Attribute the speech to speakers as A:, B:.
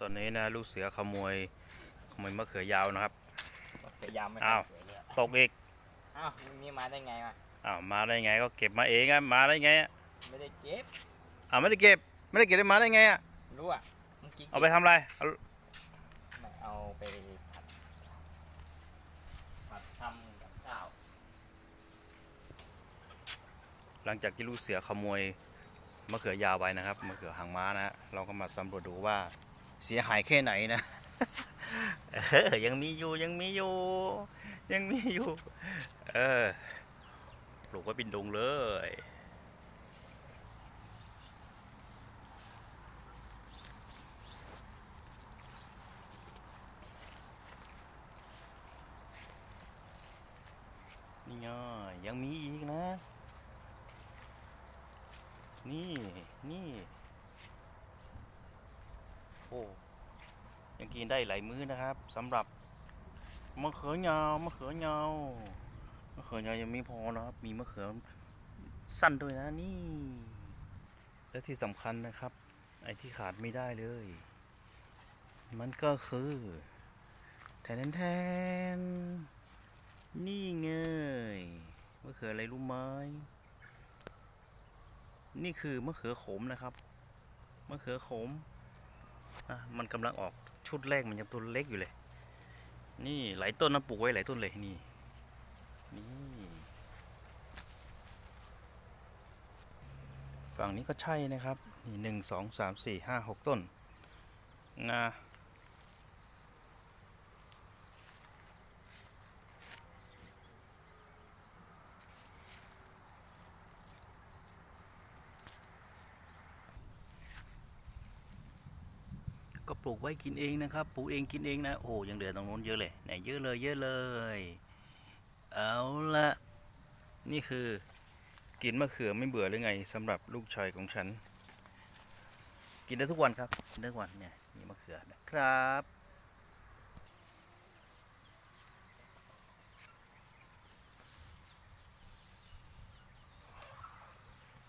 A: ตอนนี้นะลูกเสือขโมยขโมยมะเขือยาวนะครับ
B: จะยำไม่
A: อ้าว
B: สวยเลยอะ
A: ตกอีก
B: อ้าวมึงนี่มาได้ไงวะ
A: อ้าวมาได้ไงก็เก็บมาเองอะมาได้ไงอะ
B: ไม่ได้เก็บ
A: อ้าวไม่ได้เก็บไม่ได้เก็บได้มาได้ไงอะ
B: รู้อะเมื่อกี้
A: เอาไปทำอะไรเอา
B: ไม่เอาไปผัดผัดทำกับข้าว
A: หลังจากที่ลูกเสือขโมยมะเขือยาวไปนะครับมะเขือหางม้านะฮะเราก็มาสำรวจดูว่า เสียหายแค่ไหนนะเออยังมีอยู่ยังมีอยู่ ยังมีอยู่ เออปลูกไว้เป็นดงเลยนี่ไงยังมีอีกนะ นี่ นี่ โอ้ยังกินได้หลายมื้อนะครับสำหรับมะเขือยาวมะเขือยาวมะเขือยาวยังไม่พอนะครับ มีมะเขือสั้นด้วยนะนี่ และที่สำคัญนะครับ ไอ้ที่ขาดไม่ได้เลย มันก็คือแทนแทนนี่ไงยมะเขืออะไรรู้ไหมนี่คือมะเขือขมนะครับมะเขือขม นะมันกำลังออกชุดแรกมันยังต้นเล็กอยู่เลย นี่หลายต้นนะปลูกไว้หลายต้นเลยนี่นี่ฝั่งนี้ก็ใช่นะครับนี่หนึ่งสองสามสี่ห้าหกต้นนะก็ ปลูกไว้กินเองนะครับ ปลูกเองกินเองนะ โอ้ยังเหลือตรงนู้นเยอะเลยไหนเยอะเลย เยอะเลย เอาละนี่คือกินมะเขือไม่เบื่อหรือไงสำหรับลูกชายของฉัน กินได้ทุกวันครับกินได้ทุกวันเนี่ยนี่มะเขือนะครับ